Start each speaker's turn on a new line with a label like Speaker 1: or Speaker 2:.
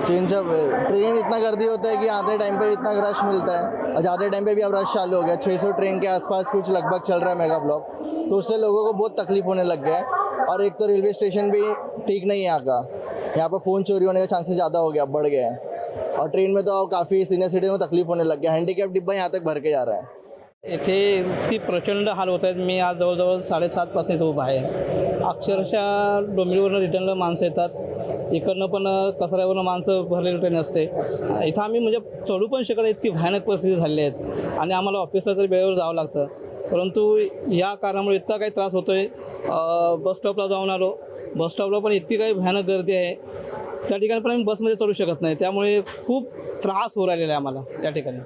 Speaker 1: Change अब, train इतना गर्दी होता है कि आधे टाइम पे इतना रश मिलता है। और आधे टाइम पे भी अब रश चालू हो गया। 600 ट्रेन के आसपास कुछ लगभग चल रहा है मेगा ब्लॉक तो उससे लोगों को बहुत तकलीफ़ होने लग गया है। और एक तो रेलवे स्टेशन भी ठीक नहीं है यहाँ का। यहाँ पर फ़ोन चोरी होने का चांसेस ज़्यादा हो गया, बढ़ गया है। और ट्रेन में तो काफ़ी सीनियर सिटीजन को तकलीफ़ होने लग गया। हैंडीकैप डिब्बा यहाँ तक भर के जा रहा है।
Speaker 2: येथे इतकी प्रचंड हाल होत आहेत. मी आज जवळजवळ साडेसातपासून इथं उभा आहे. अक्षरशः डोंबिवलीवरनं रिटर्नला माणसं येतात. इकडनं पण कचऱ्यावरनं माणसं भरलेली ट्रेन असते. इथं आम्ही म्हणजे चढू पण शकत इतकी भयानक परिस्थिती झालेली आहेत. आणि आम्हाला ऑफिसला तरी वेळेवर जावं लागतं. परंतु या कारणामुळे इतका काही त्रास होतो आहे बस स्टॉपला जाऊन आलो. बस स्टॉपला पण इतकी काही भयानक गर्दी आहे. त्या ठिकाणी पण आम्ही बसमध्ये चढू शकत नाही. त्यामुळे खूप त्रास होऊ राहिलेला आहे आम्हाला त्या ठिकाणी.